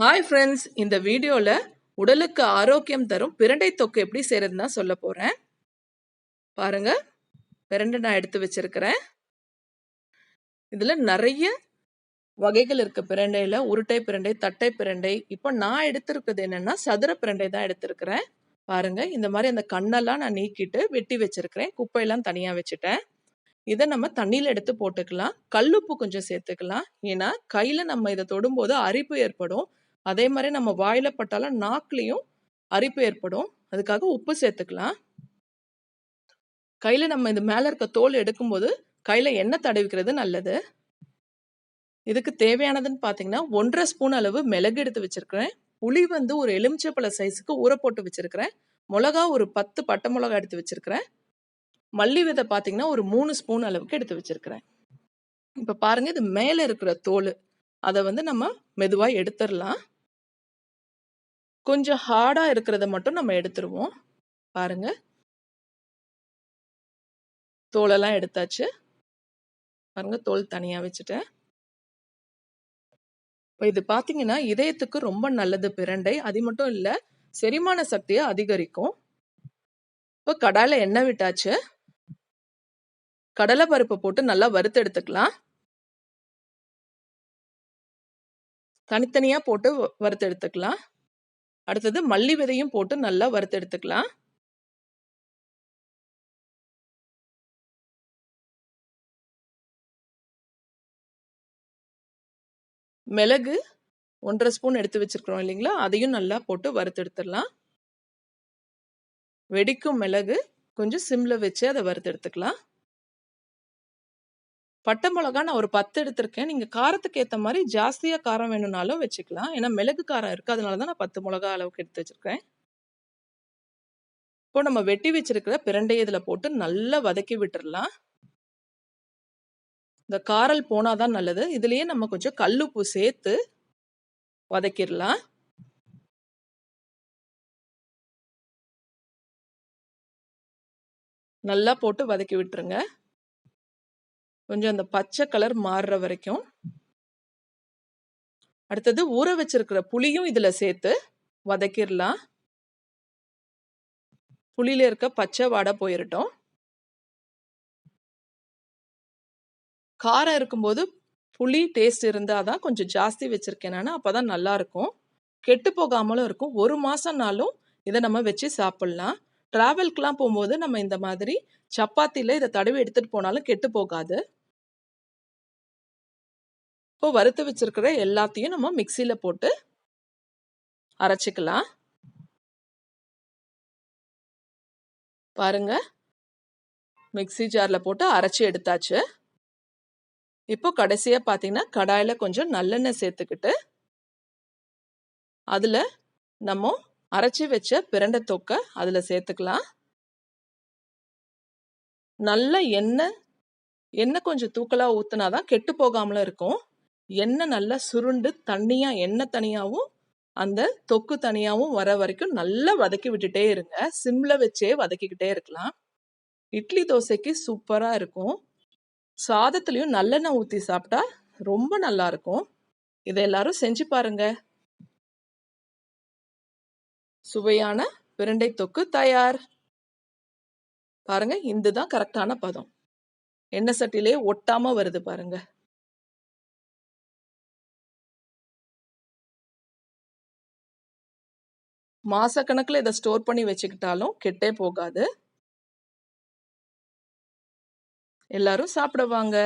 Hi friends இந்த வீடியோவில் உடலுக்கு ஆரோக்கியம் தரும் பிரண்டை தொக்கு எப்படி செய்கிறதுன்னு சொல்ல போகிறேன் பாருங்கள் பிரண்டை நான் எடுத்து வச்சிருக்கிறேன். இதில் நிறைய வகைகள் இருக்குது பிரண்டையில். உருட்டை பிரண்டை தட்டை பிரண்டை. இப்போ நான் எடுத்திருக்கிறது என்னென்னா சதுர பிரண்டை தான் எடுத்திருக்கிறேன். பாருங்கள் இந்த மாதிரி அந்த கண்ணெல்லாம் நான் நீக்கிட்டு வெட்டி வச்சிருக்கிறேன். குப்பையெல்லாம் தனியாக வச்சுட்டேன். இதை நம்ம தண்ணியில் எடுத்து போட்டுக்கலாம். கல்லுப்பு கொஞ்சம் சேர்த்துக்கலாம். ஏன்னா கையில் நம்ம இதை தொடும்போது அரிப்பு ஏற்படும். அதே மாதிரி நம்ம வாயில பட்டாலும் நாக்குலேயும் அரிப்பு ஏற்படும். அதுக்காக உப்பு சேர்த்துக்கலாம். கையில நம்ம இந்த மேல இருக்க தோல் எடுக்கும்போது கையில எண்ணெய் தடவிக்கிறது நல்லது. இதுக்கு தேவையானதுன்னு பார்த்தீங்கன்னா ஒன்றரை ஸ்பூன் அளவு மிளகு எடுத்து வச்சிருக்கிறேன். புளி வந்து ஒரு எலுமிச்சப்பழ சைஸுக்கு ஊற போட்டு வச்சிருக்கிறேன். மிளகா ஒரு பத்து பட்டை மிளகா எடுத்து வச்சிருக்கிறேன். மல்லி விதை பார்த்தீங்கன்னா ஒரு மூணு ஸ்பூன் அளவுக்கு எடுத்து வச்சிருக்கிறேன். இப்போ பாருங்க இது மேலே இருக்கிற தோல். அதை வந்து நம்ம மெதுவாக எடுத்துடலாம். கொஞ்சம் ஹார்டாக இருக்கிறத மட்டும் நம்ம எடுத்துருவோம். பாருங்க. தோலெல்லாம் எடுத்தாச்சு. பாருங்க தோல் தனியாக வச்சுட்டேன். இப்போ இது பார்த்தீங்கன்னா இதயத்துக்கு ரொம்ப நல்லது பிரண்டை. அது மட்டும் இல்லை செரிமான சக்தியை அதிகரிக்கும். இப்போ கடாயில் எண்ணெய் விட்டாச்சு. கடலை பருப்பை போட்டு நல்லா வறுத்து எடுத்துக்கலாம். தனித்தனியாக போட்டு வறுத்து எடுத்துக்கலாம். அடுத்தது மல்லி விதையும் போட்டு நல்லா வறுத்து எடுத்துக்கலாம். மிளகு ஒன்றரை ஸ்பூன் எடுத்து வச்சிருக்கிறோம் இல்லைங்களா? அதையும் நல்லா போட்டு வறுத்தெடுத்துடலாம் வெடிக்கும் மிளகு கொஞ்சம் சிம்ல வச்சு அதை வறுத்து எடுத்துக்கலாம். பட்டை மிளகா நான் ஒரு பத்து எடுத்திருக்கேன். நீங்கள் காரத்துக்கு ஏற்ற மாதிரி ஜாஸ்தியாக காரம் வேணும்னாலும் வச்சுக்கலாம். ஏன்னா மிளகு காரம் இருக்குது அதனால தான் நான் பத்து மிளகா அளவுக்கு எடுத்து வச்சுருக்கேன். இப்போ நம்ம வெட்டி வச்சிருக்கிற பிரண்டை இதில் போட்டு நல்லா வதக்கி விட்டுடலாம் இந்த காரல் போனால் தான் நல்லது. இதுலேயே நம்ம கொஞ்சம் கல்லுப்பு சேர்த்து வதக்கிடலாம். நல்லா போட்டு வதக்கி விட்டுருங்க. கொஞ்சம் அந்த பச்சை கலர் மாறுற வரைக்கும். அடுத்தது ஊற வச்சிருக்கிற புளியும் இதில் சேர்த்து வதக்கிடலாம். புளியில இருக்க பச்சை வாடை போயிடட்டும் காரம் இருக்கும்போது புளி டேஸ்ட் இருந்தால் தான் கொஞ்சம் ஜாஸ்தி வச்சுருக்கேன் நான் அப்போ தான் நல்லாயிருக்கும் கெட்டு போகாமலும் இருக்கும். ஒரு மாதம்னாலும் இதை நம்ம வச்சு சாப்பிட்லாம். ட்ராவல்க்கெலாம் போகும்போது நம்ம இந்த மாதிரி சப்பாத்தியில் இதை தடவி எடுத்துகிட்டு போனாலும் கெட்டு போகாது. இப்போ வறுத்து வச்சிருக்கிற எல்லாத்தையும் நம்ம மிக்சியில் போட்டு அரைச்சிக்கலாம். பாருங்க. மிக்சி ஜாரில் போட்டு அரைச்சி எடுத்தாச்சு. இப்போ கடைசியாக பார்த்தீங்கன்னா கடாயில் கொஞ்சம் நல்லெண்ணெய் சேர்த்துக்கிட்டு அதில் நம்ம அரைச்சி வச்ச பிரண்டை தொக்கை அதில் சேர்த்துக்கலாம். நல்ல எண்ணெய் எண்ணெய் கொஞ்சம் தூக்கலாக ஊற்றுனா தான் கெட்டு போகாமலும் இருக்கும். எண்ணெய் நல்லா சுருண்டு தண்ணியாக எண்ணெய் தனியாகவும் அந்த தொக்கு தனியாகவும் வர வரைக்கும் நல்லா வதக்கி விட்டுட்டே இருங்க. சிம்ல வச்சே வதக்கிக்கிட்டே இருக்கலாம். இட்லி தோசைக்கு சூப்பராக இருக்கும். சாதத்துலேயும் நல்லெண்ணெய் ஊற்றி சாப்பிட்டா ரொம்ப நல்லா இருக்கும். இதை எல்லாரும் செஞ்சு பாருங்க. சுவையான பிரண்டை தொக்கு தயார். பாருங்க தான் கரெக்டான பதம். எண்ணெய் சட்டிலே ஒட்டாம வருது பாருங்க. மாசக்கணக்கில் இதை ஸ்டோர் பண்ணி வச்சுக்கிட்டாலும் கெட்டே போகாது. எல்லாரும் சாப்பிடுவாங்க.